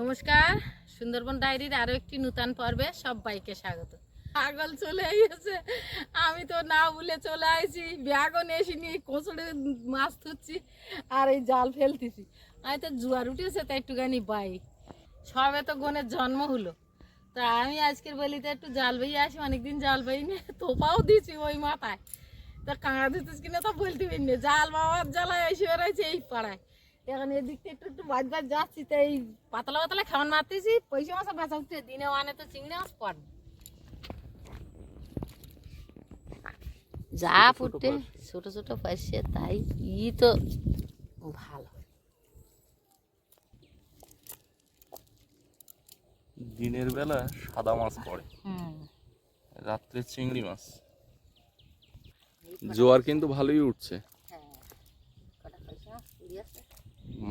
নমস্কার, সুন্দরবন ডায়েরির আরও একটি নূতন পর্বে সবাইকে স্বাগত। পাগল চলে এসেছে, আমি তো না বলে চলে আইছি, ব্যাগও নিয়ে এসিনি কোচড়ে মাছ ধরছি, আর এই জাল ফেলতেছি। আমি তো জুয়ার উঠেছে, তাই একটুখানি বাই। সবে তো গনের জন্ম হলো। তা আমি আজকের বলিতে একটু জাল বইয়ে আসি, অনেকদিন জাল বইনি তোপাও দিয়েছি ওই মাথায়। তা কাঁড়া দিতেছ কিনা তো বলতে পারি না, জাল বাবার জ্বালায় এসে বেড়াইছে এই পাড়ায়। এখন এদিক থেকে একটু একটু বাজ বাজ যাচ্ছি তো এই পাতলা পাতলা খাওয়ান মারতেছি পয়সা মাছ বেচা উঠছে দিনে মানে তো চিংড়ি মাছ পড়ে। যা ফুটে ছোট ছোট পাইছে তাই ই তো ভালো। দিনের বেলা সাদা মাছ পড়ে। হুম। রাত্রে চিংড়ি মাছ। জোয়ার কিন্তু ভালোই উঠছে। হ্যাঁ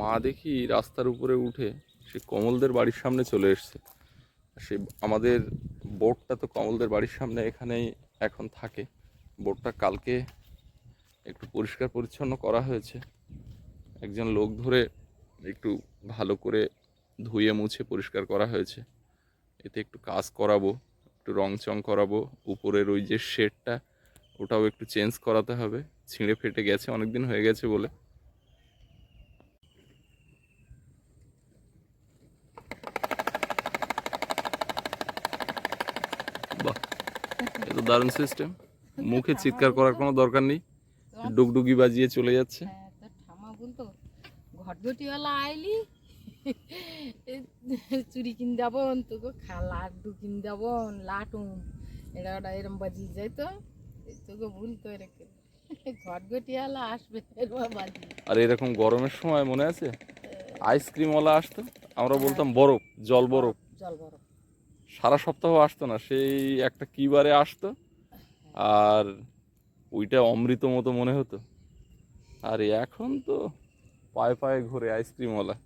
মা দেখি রাস্তার উপরে উঠে সে কমলদের বাড়ির সামনে চলে এসছে। সে আমাদের বোটটা তো কমলদের বাড়ির সামনে এখানেই এখন থাকে। বোটটা কালকে একটু পরিষ্কার পরিচ্ছন্ন করা হয়েছে। একজন লোক ধরে একটু ভালো করে ধুয়ে মুছে পরিষ্কার করা হয়েছে। এতে একটু কাজ করাবো, একটু রং চং করাবো। উপরের ওই যে শেডটা, ওটাও একটু চেঞ্জ করাতে হবে। ছিঁড়ে ফেটে গেছে অনেক দিন হয়ে গেছে বলে বাহ এ তো দারুণ সিস্টেম মুখে চিৎকার করার কোনো দরকার নেই। ডুগডুগি বাজিয়ে চলে যাচ্ছে। হ্যাঁ ঠামা বলতো ঘটঘটিওয়ালা আইলি। চুরি কিন যাবন তোকে খা লাড্ডু কিন যাবন লাটুন। এটা ওটা এরম বাজিয়ে যাইতো তোকে ভুলতো এরকম ঘটঘটিওয়ালা আসবে বাজিয়ে। আর এরকম গরমের সময় মনে আছে? আইসক্রিমওয়ালা আসতো? আমরা বলতাম বরফ জল বরফ। জল বরফ। সারা সপ্তাহ আসতো না, সেই একটা কি বারে আসতো, আর ওইটা অমৃত মতো মনে হতো। আর এখন তো পায়ে পায়ে ঘুরে আইসক্রিমওয়ালা।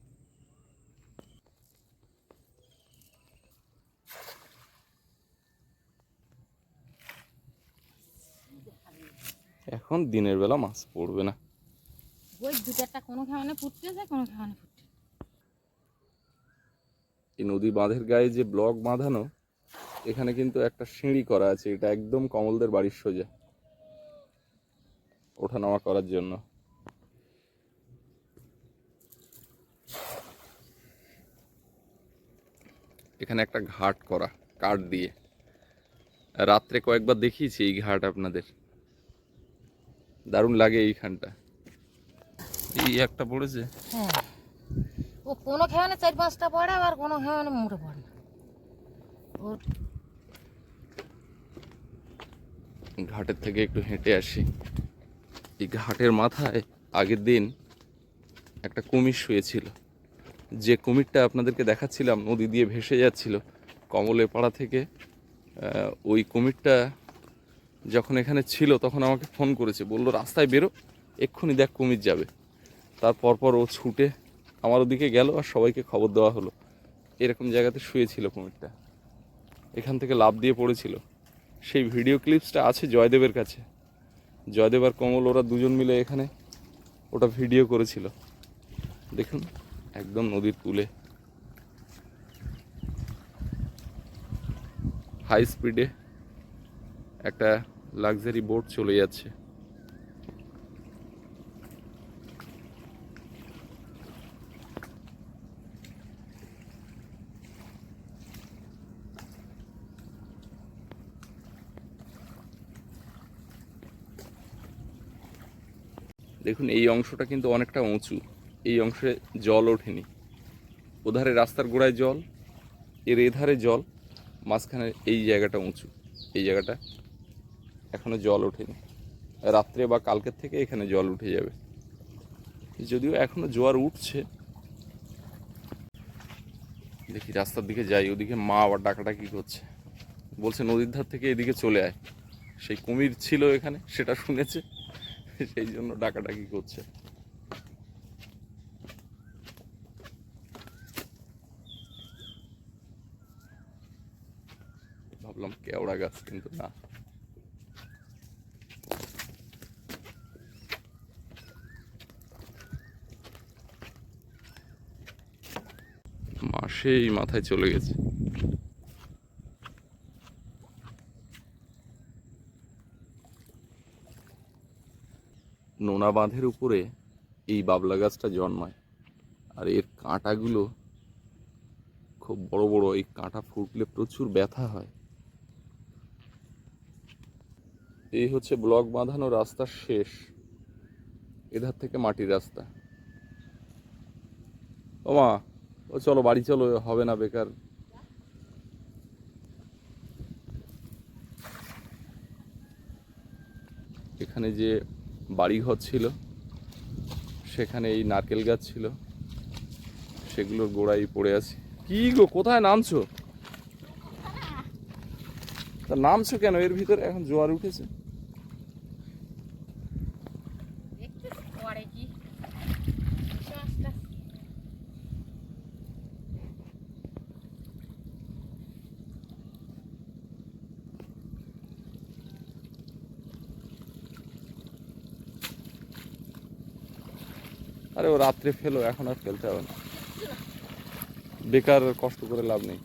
এখন দিনের বেলা মাছ পড়বে না। ওই দু চারটা কোনো খাওয়ানে ফুটতেছে কোনো খাওয়ানে। এই নদী বাঁধের গায়ে যে ব্লক বাঁধানো, এখানে কিন্তু একটা সিঁড়ি করা আছে। এটা একদম কমলদের বাড়ির সোজা ওঠানামা করার জন্য। এখানে একটা ঘাট করা, কাঠ দিয়ে। রাত্রে কয়েকবার দেখিয়েছি এই ঘাট আপনাদের। দারুণ লাগে এইখানটা। এই একটা পড়েছে? হ্যাঁ। ও কোনো খাওয়ানে চার পাঁচটা পড়ে, আবার কোনো খাওয়ানে মোটে পড়ে না। ওর ঘাটের থেকে একটু হেঁটে আসি। এই ঘাটের মাথায় আগের দিন একটা কুমির শুয়েছিল। যে কুমিরটা আপনাদেরকে দেখাচ্ছিলাম, নদী দিয়ে ভেসে যাচ্ছিল কমলের পাড়া থেকে ওই কুমিরটা যখন এখানে ছিল তখন আমাকে ফোন করেছে, বলল, রাস্তায় বেরো, এক্ষুনি দেখ কুমির যাবে। তারপর পর ও ছুটে আমার ওদিকে গেল আর সবাইকে খবর দেওয়া হলো। এরকম জায়গাতে শুয়েছিল কুমিরটা। এখান থেকে লাভ দিয়ে পড়েছিল। সেই ভিডিও ক্লিপসটা আছে জয়দেবের কাছে। জয়দেব আর কমল, ওরা দুজন মিলে এখানে ওটা ভিডিও করেছিল। দেখুন, একদম নদীর কূলে হাই স্পিডে একটা লাক্সারি বোট চলে যাচ্ছে। দেখুন, এই অংশটা কিন্তু অনেকটা উঁচু। এই অংশে জল ওঠেনি। ওধারে রাস্তার গোড়ায় জল, এর এধারে জল, মাঝখানে এই জায়গাটা উঁচু। এই জায়গাটা এখনও জল ওঠেনি। রাত্রে বা কালকের থেকে এখানে জল উঠে যাবে। যদিও এখনও জোয়ার উঠছে। দেখি রাস্তার দিকে যাই, ওদিকে মা আবার ডাকাডাকি করছে। বলছে, নদীর ধার থেকে এদিকে চলে আয়। সেই কুমির ছিল এখানে, সেটা শুনেছে। সেই জন্য ডাকাডাকি করছে। ভাবলাম কেওড়া গাছ কিন্তু না। সেই মাথায় চলে গেছে। নোনা বাঁধের উপরে এই বাবলা গাছটা জন্মায়। আর এর কাঁটাগুলো খুব বড় বড়, এই কাঁটা ফুটলে প্রচুর ব্যথা হয়। এই হচ্ছে ব্লক বাঁধানো রাস্তার শেষ, এধার থেকে মাটির রাস্তা। ও মা, ও চলো, বাড়ি চলো, হবে না বেকার। এখানে যে বাড়িঘর ছিল, সেখানে এই নারকেল গাছ ছিল, সেগুলোর গোড়াই পড়ে আছে। কি গো, কোথায় নামছো? তা নামছো কেন? এর ভিতরে এখন জোয়ার উঠেছে দেখছিস পরে কি এসো আস্তে আস্তে। আরে ও রাত্রে ফেলো এখন আর ফেলতে হবে না। বেকার কষ্ট করে লাভ নেই।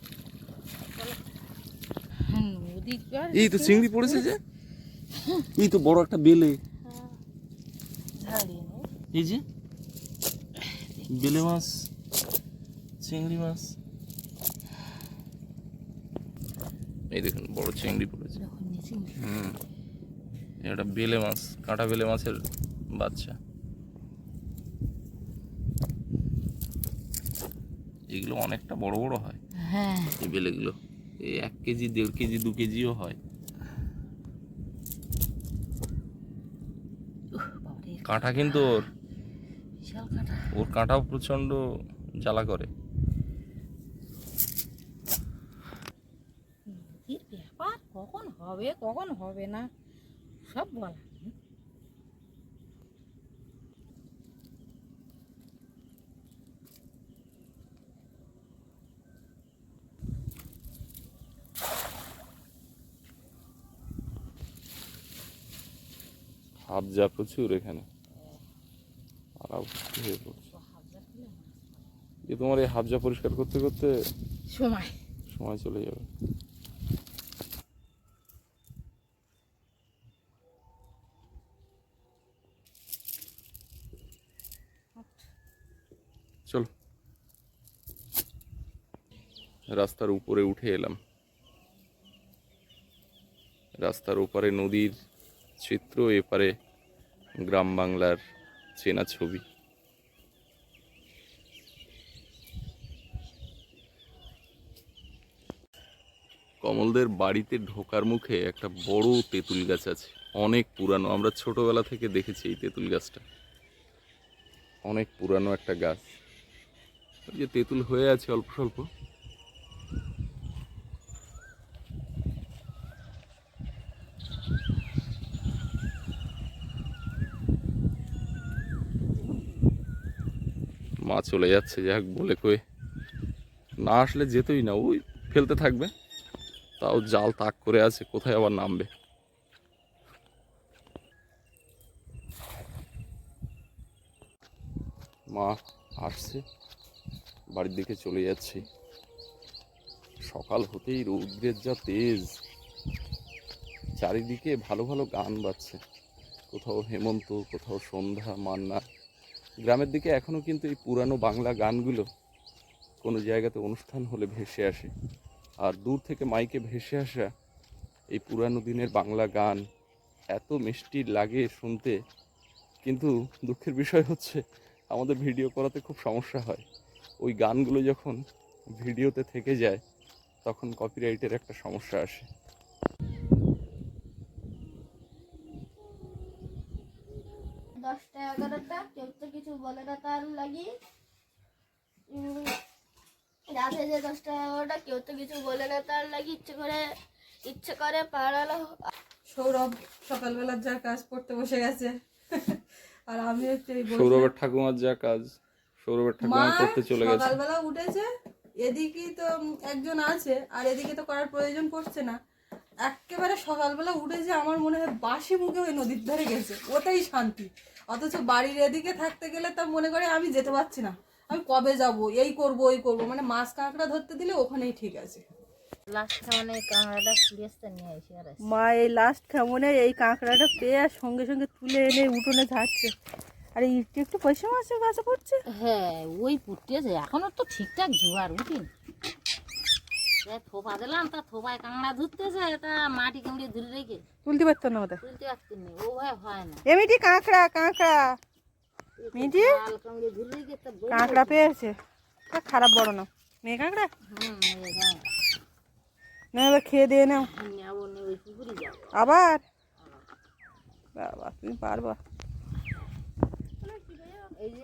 এই তো চিংড়ি পড়েছে যে। এই তো বড় একটা বেলে। এই যে বেলে মাছ চিংড়ি মাছ। এই দেখুন বড় চিংড়ি পড়েছে। হুম এটা বেলে মাছ কাঁটা বেলে মাছের বাচ্চা। এগুলো অনেকটা বড় বড় হয়। হ্যাঁ। এই বেলেগুলো এই এক কেজি দেড় কেজি দু কেজিও হয়। কাঁটা কিন্তু ওর। ওর কাঁটাও প্রচণ্ড জ্বালা করে। ব্যাপার? কখন হবে কখন হবে না? সব বলা। হাবজা প্রচুর এখানে। হয়ে পড়ছে। এ তোমার এই হাবজা পরিষ্কার করতে করতে সময়। সময় চলে যাবে। চলো। রাস্তার উপরে উঠে এলাম। রাস্তার ওপারে নদীর চিত্র এপারে গ্রাম বাংলার চেনা ছবি। কমলদের বাড়িতে ঢোকার মুখে একটা বড় তেঁতুল গাছ আছে। অনেক পুরানো, আমরা ছোটবেলা থেকে দেখেছি এই তেঁতুল গাছটা। অনেক পুরানো একটা গাছ। যে তেঁতুল হয়ে আছে অল্প স্বল্প। চলে যাচ্ছে যাক বলে কয়ে না আসলে যেতই না, ওই ফেলতে থাকবে। তাও জাল তাক করে আছে, কোথায় আবার নামবে? মা আসছে, বাড়ির দিকে চলে যাচ্ছে। সকাল হতেই রৌদ্রের যা তেজ। চারিদিকে ভালো ভালো গান বাজছে। কোথাও হেমন্ত, কোথাও সন্ধ্যা, মান্না। গ্রামের দিকে এখনও কিন্তু এই পুরানো বাংলা গানগুলো কোনো জায়গাতে অনুষ্ঠান হলে ভেসে আসে। আর দূর থেকে মাইকে ভেসে আসা এই পুরানো দিনের বাংলা গান এত মিষ্টি লাগে শুনতে। কিন্তু দুঃখের বিষয় হচ্ছে, আমাদের ভিডিও করাতে খুব সমস্যা হয়। ওই গানগুলো যখন ভিডিওতে থেকে যায়, তখন কপিরাইটের একটা সমস্যা আসে। দশটা এগারোটা কেউ তো কিছু বলে না তার লাগি। রাতে যে দশটা এগারোটা কেউ তো কিছু বলে না তার লাগি। ইচ্ছে করে ইচ্ছে করে পাড়ালো সৌরভ সকালবেলার যা কাজ পড়তে বসে গেছে। আর আমি হচ্ছে সৌরভের ঠাকুমার যা কাজ সৌরভের মা ঠাকুমা করতে চলে গেছে। সকালবেলা উঠেছে এদিকেই তো একজন আছে আর এদিকে তো করার প্রয়োজন পড়ছে না। একেবারে সকালবেলা উঠেছে আমার মনে হয় বাসি মুখে ওই নদীর ধারে গেছে ওটাই শান্তি। অথচ বাড়ির এদিকে থাকতে গেলে তা মনে করে আমি যেতে পারছি না। আমি কবে যাব? এই করব ওই করব। মানে মাছ কাঁকড়া ধরতে দিলে ওখানেই ঠিক আছে। লাস্ট মানে কাঁকড়াটা নিয়ে এসে আর মা এই লাস্ট কেমনে এই কাঁকড়াটা পেয়ে আর সঙ্গে সঙ্গে তুলে এনে উঠোনে ঝাড়ছে। আর এই একটু একটু পয়সা মাছের গাছে পড়ছে? হ্যাঁ ওই পুটিয়েছে এখনও তো ঠিকঠাক জোয়ার উঠিন থোপা দিলাম তা থোপায় তা মাটি কামড়িয়ে ধরে রেখে? তুলতে পারতো না ওদের। তুলতে পারতেন না ও ভাই হয় না। এমিটি কাঁকড়া কাঁকড়া। মিটি? কাঁকড়া পেয়েছে। তা খারাপ বড় না। মেয়ে কাঁকড়া? হুম না এবার খেয়ে দিয়ে নাও। নে আবার? বাবা তুমি পারবা। এই যে।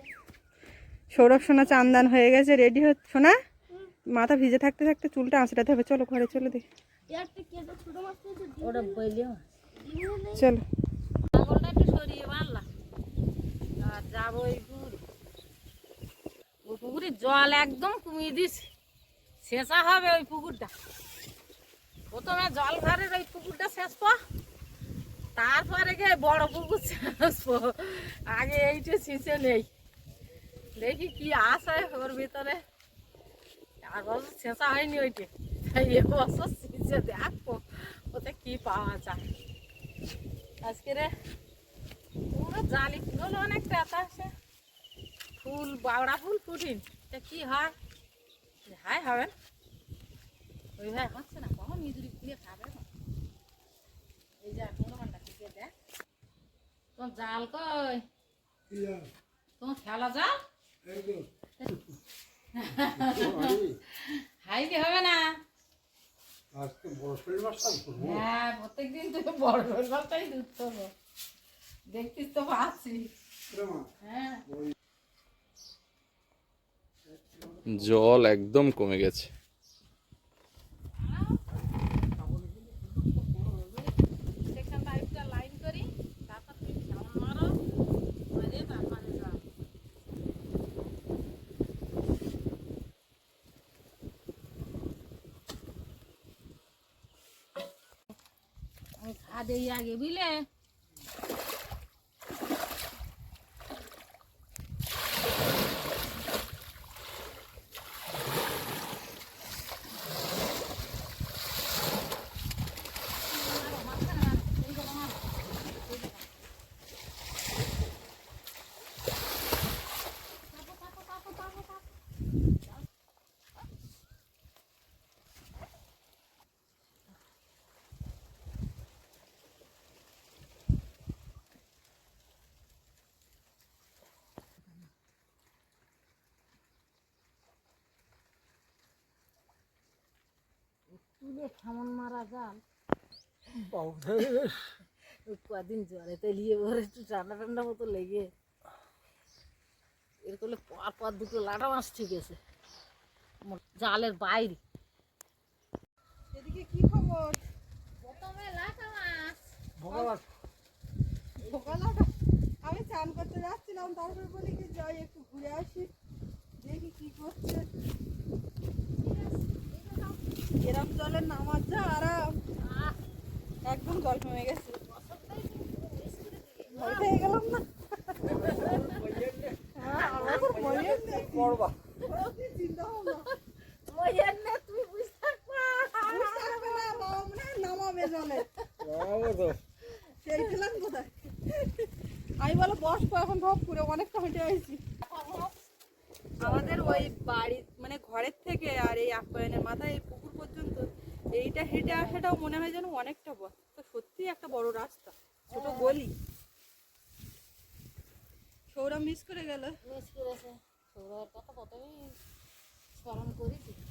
সৌরভ সোনা চান্দান হয়ে গেছে রেডি হচ্ছে সোনা? মাথা ভিজে থাকতে থাকতে চুলটা আঁচড়াতে হবে। চলো ঘরে চলো বইলেও চলো। ছাগলটা একটু সরিয়ে মারলাম আর যাব ওই পুকুরে। ওই পুকুরে জল একদম কমিয়ে দিস শেষা হবে ওই পুকুরটা। প্রথমে জল ঘরের ওই পুকুরটা শেষ পো তারপরে গিয়ে বড় পুকুর শেষ পো আগে এইটা শেষে নেই। দেখি কি আসে ওর ভিতরে। আর বছর শেষা হয়নি ওইটা এ বছর শেষে দেখো ওতে কি পাওয়া যায়। আজকে রে পুরো জালি ফুল অনেক ব্যথা আছে। ফুল বাওড়া ফুল ফুটিন তা কি হয়? হাই হবে ওই ভাই হচ্ছে না কখন নিজুরি খুলে খাবে। এই যে হনুমানটা খুঁজে দেখ তোমার জাল কই? তোমার খেলা জাল? হাইতে হবে না? আজকে বড় শরীর করব হ্যাঁ প্রত্যেকদিন তো বড় রোজগারটাই দুধ হবে দেখতিস তো পাচ্ছি। হ্যাঁ। জল একদম কমে গেছে সেখান পাইপটা লাইন করি তারপর তুমি কেমন মারো মারে তারপরে যাও আমি খা দেই আগে তুলে মারা যান কদিন জ্বরে তেলিয়ে ভরে একটু ঠান্ডা ঠান্ডা মতো লেগে। এর করলে পর পর দুটো লাটা মাছ ঠিক আছে। জালের বাইরে। এদিকে কি খবর? প্রথমে লাটা মাছ। ভগবান সকালটা আমি চান করতে যাচ্ছিলাম তারপরে বলি কি যাই একটু ঘুরে আসি। দেখি কি করছে। এরম জলের নামার যা আরাম। একদম জল কমে গেছে। ভয় পেয়ে গেলাম না? জলে। আমি বলো বসবো এখন ধপ করে অনেকটা হেঁটে আসছি আমাদের ওই বাড়ি মানে ঘরের থেকে আর এই আপ্যায়নের মাথায় এই পুকুর পর্যন্ত এইটা হেঁটে আসাটাও মনে হয় যেন অনেকটা বড় তো সত্যি একটা বড় রাস্তা ছোট গলি। সৌরভ মিস করে গেল। মিস করেছে সৌরভের কথা প্রথমেই স্মরণ করেছি না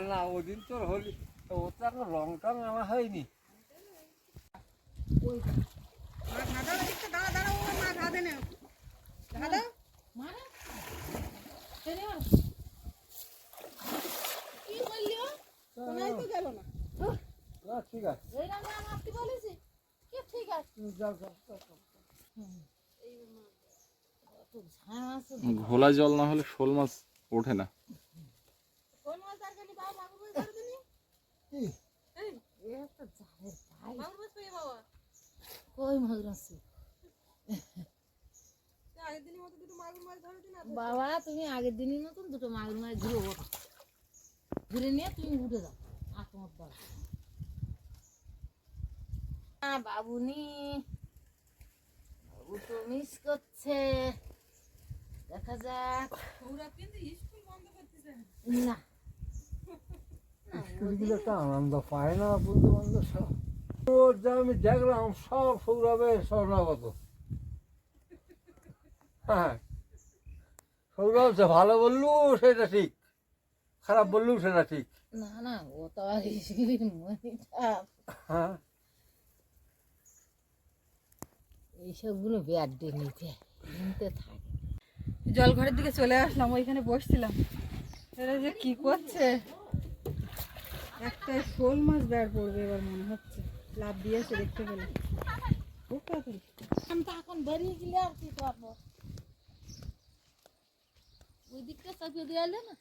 না। ওদিন তোর হলি ও তার রংটা নেওয়া হয়নি। মা দাঁড়া দাঁড়া ও মা নেও মানে। কি বললি ও? শোনাই তো গেল না। না ঠিক আছে। এই রান্না বলেছি? কি ঠিক আছে? যাও যাও ঘোলা জল না হলে শোল মাছ ওঠে না। কই মাছ বাবা তুমি আগের দিনই মতন দুটো মাগুর মাছ ঘুরে ওঠো। ঘুরে নিয়ে তুমি উঠে যাও। আর তোমার। আ, বাবুনি। বাবু তো মিস করছে। দেখা যাক। ওরা কিন্তু স্কুল বন্ধ করতেছে না। স্কুলগুলো একটা আনন্দ পায় না বন্ধু বান্ধব সব ওর আমি দেখলাম সব সৌরভে স্বর্ণাগত হ্যাঁ সৌরভ যে ভালো বললু সেটা ঠিক। খারাপ বললু সেটা ঠিক। না না ও তো আর হ্যাঁ। এইসবগুলো ডে নিতে নিতে থাকে। জল ঘরের দিকে চলে আসলাম ওইখানে বসছিলাম। এরা যে কি করছে? একটা শোল মাছ বের পড়বে এবার মনে হচ্ছে। লাভ দিয়েছে দেখতে পেলে। খুব তাড়াতাড়ি আমি তো এখন বেরিয়ে গেলে আর কি করব? ওই দিকটা চাপিয়ে দিয়ে এলে না?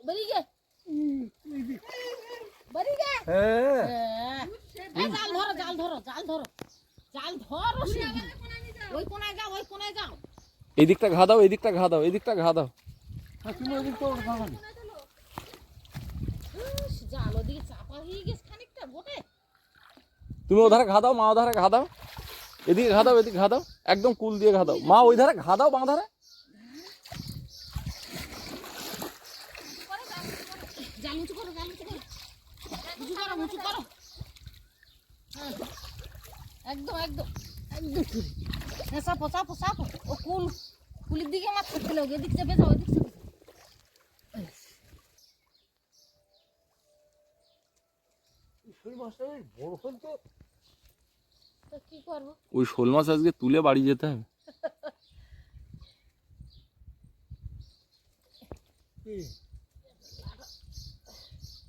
বেরিয়ে গে। বেরিয়ে গে। হ্যাঁ। হ্যাঁ। এই জাল ধরো জাল ধরো জাল ধরো। জাল ধরো ওই কোনায় যাও ওই কোনায় যাও। এই দিকটা ঘা দাও এই দিকটা ঘা দাও এই দিকটা ঘা দাও। হ্যাঁ, জাল ওদিকে চাপা হয়ে গেছে খানিকটা বটে। তুমি ওধারে ঘা দাও মা ওধারে ঘা দাও। এদিকে ঘা দাও এদিকে ঘা দাও। একদম কুল দিয়ে ঘা দাও। মা ওই ধারে ঘা দাও বাঁ ধারে জাল উঁচু করো জাল উঁচু করো উঁচু করো উঁচু করো হ্যাঁ। একদম একদম একদম কুল হ্যাঁ চাপো চাপো চাপো। ও কুল কুলের দিকে মাছ থাকতে লোক এদিক চেপে যাও এদিক চেপে যাও এই, শোল মাছটা বেশ বড় হল তো। তো কি করব? ওই শোল মাছ আজকে তুলে বাড়ি যেতে হবে।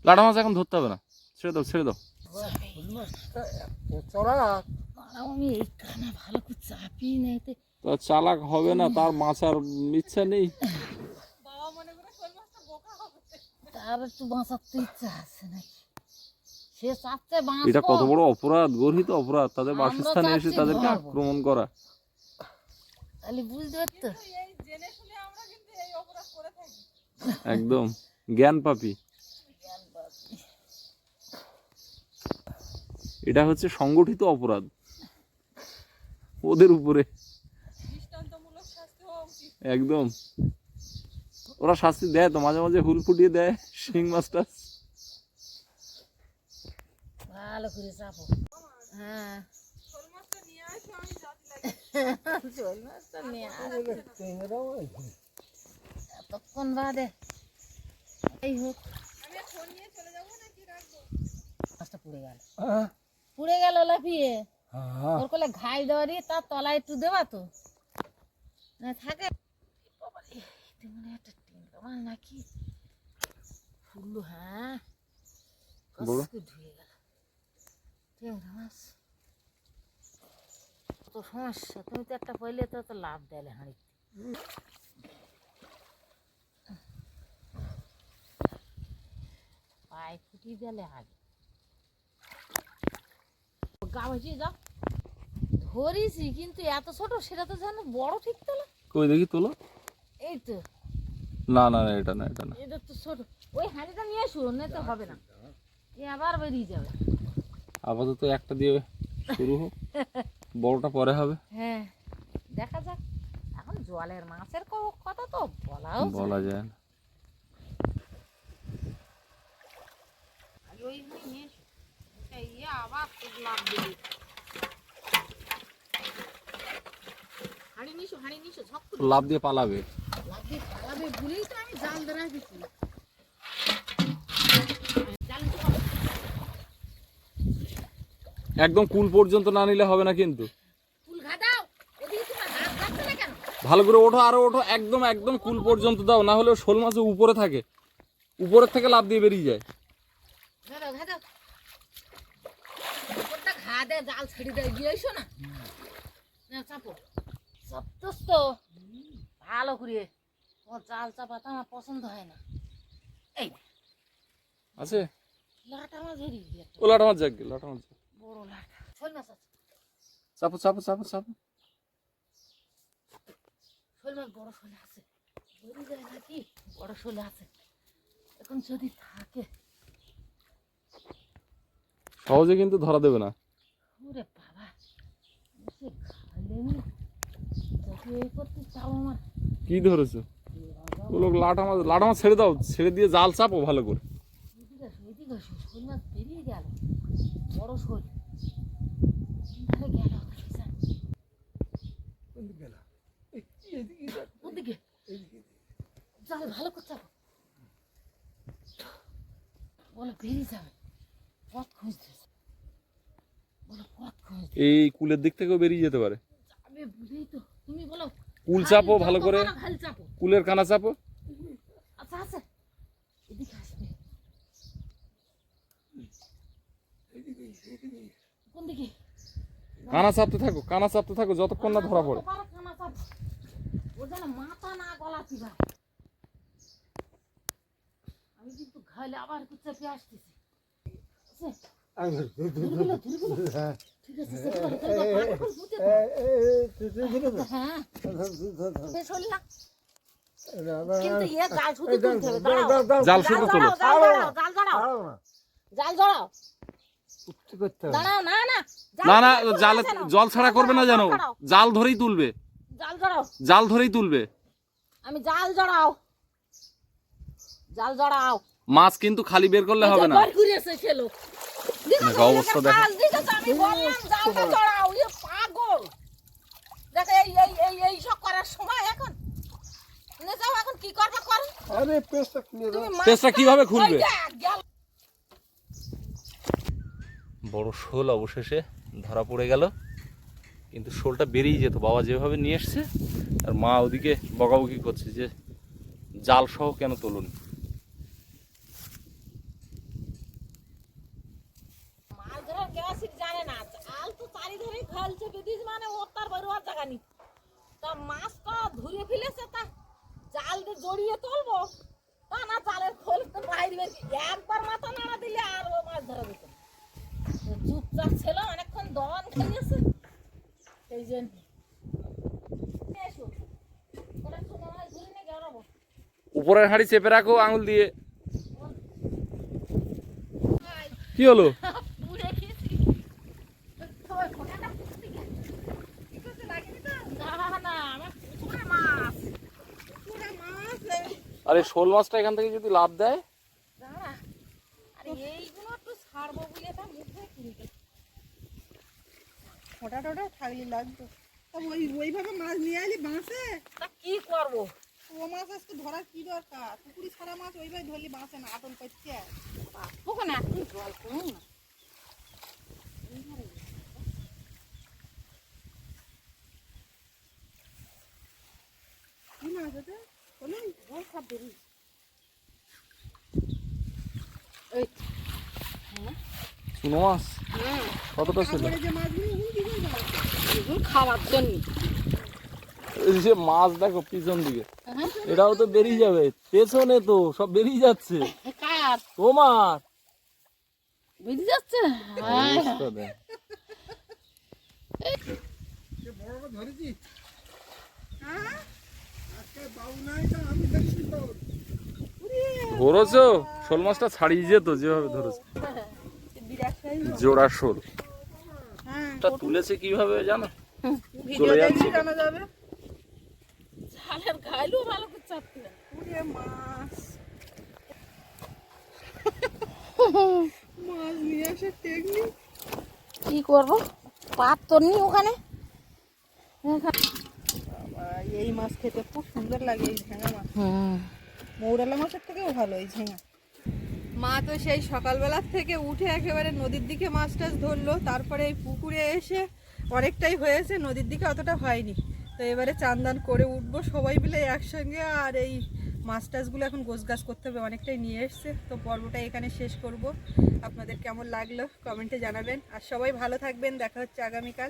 লাটা মাছ এখন ধরতে হবে না। ছেড়ে দাও ছেড়ে দাও। চড়া। মারাও আমি এই কানা ভালো করে চাপিয়ে নেইতে তো চালাক হবে না তার মাছার ইচ্ছা নেই। তার একটু বাঁচাতে ইচ্ছা আছে নাকি? সে চাচ্ছে বাঁচবো। এটা কত বড় অপরাধ গর্হিত অপরাধ। তাদের বাসস্থানে এসে তাদেরকে আক্রমণ করা। তাহলে বুঝতে পারতো? জেনে শুনে আমরা কিন্তু এই অপরাধ করে থাকি। একদম। জ্ঞান পাপি। এটা হচ্ছে সংগঠিত অপরাধ। ওদের উপরে। একদম। ওরা শাস্তি দেয় তো মাঝে মাঝে হুল ফুটিয়ে দেয় শিং মাছটা। ভালো করে চাপো। হ্যাঁ। এতক্ষণ বাদে। এই হোক। পুড়ে গেল। হ্যাঁ। পুড়ে গেল লাফিয়ে। ওর কোলে ঘাই দেওয়ারই তার তলায় একটু দেবা তো। না থাকে। মনে একটা মাছ নাকি? ফুললো হ্যাঁ। ধুয়ে গেল। মাছ। কত সমস্যা। তুমি তো একটা পয়লে তো তো লাভ দেলে হাঁড়ি পায়ে ফুটিয়ে দিলে আগে গা ভাসিয়ে যাও ধরেছি কিন্তু এত ছোট সেটা তো যেন বড় ঠিক তো না কই দেখি তোলো। এই তো। না না না, এটা না এটা না। এটা তো ছোট। ওই হাঁড়িটা নিয়ে আসো না তো হবে না। এ আবার বেরিয়ে যাবে। আপাতত একটা দিয়ে শুরু হোক। বড়টা পরে হবে। হ্যাঁ দেখা যাক। এখন জলের মাছের কথা তো বলাও বলা যায় না। ওই নিয়ে আবার লাভ দিবি হাঁড়ি নিশো হাঁড়ি নিশো ঝক লাভ দিয়ে পালাবে। লাভ দিয়ে পালাবে ভুলেই তো আমি জাল ধরা দিছি। জাল নিচে করো। একদম কুল পর্যন্ত না নিলে হবে না কিন্তু। ভালো করে ওঠো আরও ওঠো একদম একদম কুল পর্যন্ত দাও না হলে শোল মাছ উপরে থাকে। উপরের থেকে লাভ দিয়ে বেরিয়ে যায় ঘা দাও ঘা দাও ওটা ঘা দে জাল ছেড়ে দিয়ে এসো না? না চাপো। চাপতোস তো ভালো করে তোমার জাল চাপাতে আমার পছন্দ হয় না। এই আছে? লাটা মাছ ধরি ও লাটা মাছ যাক লাটা মাছ বড় লাটা। শোল মাছ আছে চাপো চাপো চাপো চাপো। শোল মাছ বড় শোল আছে। বেরিয়ে যায় নাকি? বড় শোল আছে। এখন যদি থাকে। সহজে কিন্তু ধরা দেবে না ওরে বাবা সে খালেনি যাকে এই করতে চাও আমার কি ধরেছো? লোক লাটা মাছ লাটা মাছ ছেড়ে দাও, ছেড়ে দিয়ে জাল চাপো ভালো করে ভালো করে। এই কুলের দিক থেকেও বেরিয়ে যেতে পারে। বুঝেই তো তুমি বলো। কুল চাপো ভালো করে। কুলের কানা চাপো। আচ্ছা আচ্ছা। এদিকে আসবে। কোন দিকে? কানা চাপতে থাকো কানা চাপতে থাকো যতক্ষণ না ধরা পড়ে। কানা চাপো। ও যেন মাথা না গলাতে আমি কিন্তু ঘাইলে আবার একটু চেপে আসতেছি। হ্যাঁ। জাল শুধু জাল তোলো জড়াও না না ছাড়া করবে না জানো জাল ধরেই তুলবে। জাল জড়াও জাল ধরেই তুলবে। আমি জাল জড়াও জাল জড়াও মাছ কিন্তু খালি বের করলে হবে না। খেলো দেখো অবস্থা দেখো। কাজ দিতেছে, আমি বললাম জালটা জড়াও পাগল। দেখো এই এই এই এই সব করার সময় এখন। নে যাও এখন কি করবে করো আরে পেস্টটা কিনে দাও তুমি মাছ পেঁচটা কীভাবে খুলবে? ওই দেখ, গেল। বড় শোল অবশেষে ধরা পড়ে গেল। কিন্তু শোলটা বেরিয়ে যেত বাবা যেভাবে নিয়ে এসছে আর মা ওদিকে বকাবকি করছে যে জাল সহ কেন তুলুন মাছ ধরার কেউ জানে না আল তো ফেলছে বিদিস মানে? ওর তার বেরোয়ার জায়গা নেই। তা মাছটা ধরে ফেলেছে তা। জাল দিয়ে জড়িয়ে তুলবো। তা না জালের খোল তো বাইরে বের একবার মাথা নাড়া দিলে আর ও মাছ ধরা দিত চুপচাপ ছিল অনেকক্ষণ দন খেয়েছে এই জন্য মাছ উপরের হাড়ি চেপে রাখো আঙুল দিয়ে। কি হলো পুড়ে খেয়েছি সবাই ফোটাটা পুষতে গেছে না না আমার পুকুরে মাছ আরে শোল মাছটা এখান থেকে যদি লাভ দেয়? একটু ফোটা টোটা থাকলে লাগতো ওই ওইভাবে মাছ নিয়ে আলি বাঁচে তা কি করব? ও মাছ আজকে ধরার কি দরকার? পুকুরি ছাড়া মাছ ওইভাবে ধরলে বাঁচে না আটল পাচ্ছে ওখানে এখন জল কম না কি মাছ ওটা? চুনো মাছ। কতটা ছিল? খাওয়ার জন্য যে মাছ দেখো পিছন দিকে। এটাও তো বেরিয়ে যাবে। পেছনে তো সব বেরিয়ে যাচ্ছে। তোমার বেরিয়ে যাচ্ছে ধরেছি হ্যাঁ আজকে বাবু নাই তা আমি ধরেছি? তো ধরেছো শোল মাছটা ছাড়িয়ে যেত যেভাবে ধরেছো। জোড়া শোল। হ্যাঁ তুলেছে কীভাবে জানো? চলে যাচ্ছে। কি করব? পাত তো নেই ওখানে। এই মাছ খেতে খুব সুন্দর লাগে এই ঝেঙা মাছ। মৌরালা মাছের থেকেও ভালো এই ঝিঙা। মা তো সেই সকালবেলার থেকে উঠে একেবারে নদীর দিকে মাছ টাছ ধরলো তারপরে এই পুকুরে এসে অনেকটাই হয়েছে নদীর দিকে অতটা হয়নি। তো এবারে চান্দান করে উঠবো সবাই মিলে একসঙ্গে আর এই মাছ টাছগুলো এখন গোছ গাছ করতে হবে অনেকটাই নিয়ে এসছে। তো পর্বটা এখানে শেষ করব। আপনাদের কেমন লাগল কমেন্টে জানাবেন। আর সবাই ভালো থাকবেন দেখা হচ্ছে আগামীকাল।